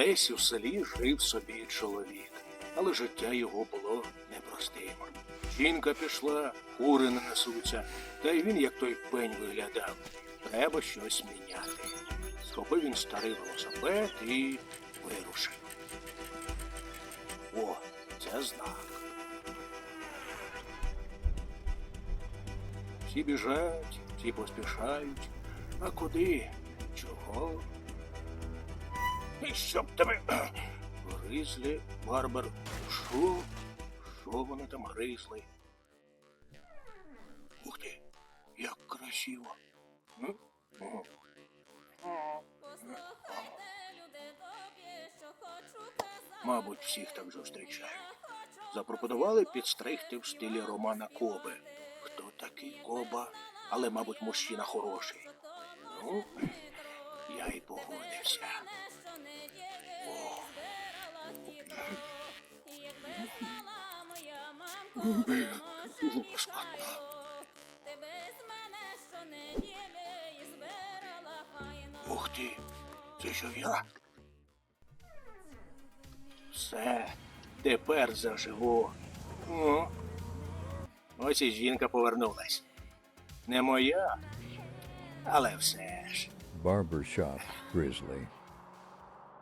Десь у селі жив собі чоловік, але життя його було непростим. Жінка пішла, кури не несуться, та й він, як той пень виглядав. Треба щось міняти. Схопив він старий велосипед і вирушив. О, це знак. Всі біжать, всі поспішають. А куди? Чого? І щоб тебе гризли, Барбар. Що? Що вони там гризли? Ух ти, як красиво. М? О, Послухайте, люди добрі, що хочу казати. Мабуть, всіх так зустрічають. Запропонували підстригти в стилі Романа Коби. Хто такий Коба? Але, мабуть, мужчина хороший. Ну, я й погодився. Щонеділі збирала файно. Ух ти, це що я? Все, тепер заживу. О, ось і жінка повернулась. Не моя, але все ж. Barbershop Grizzly.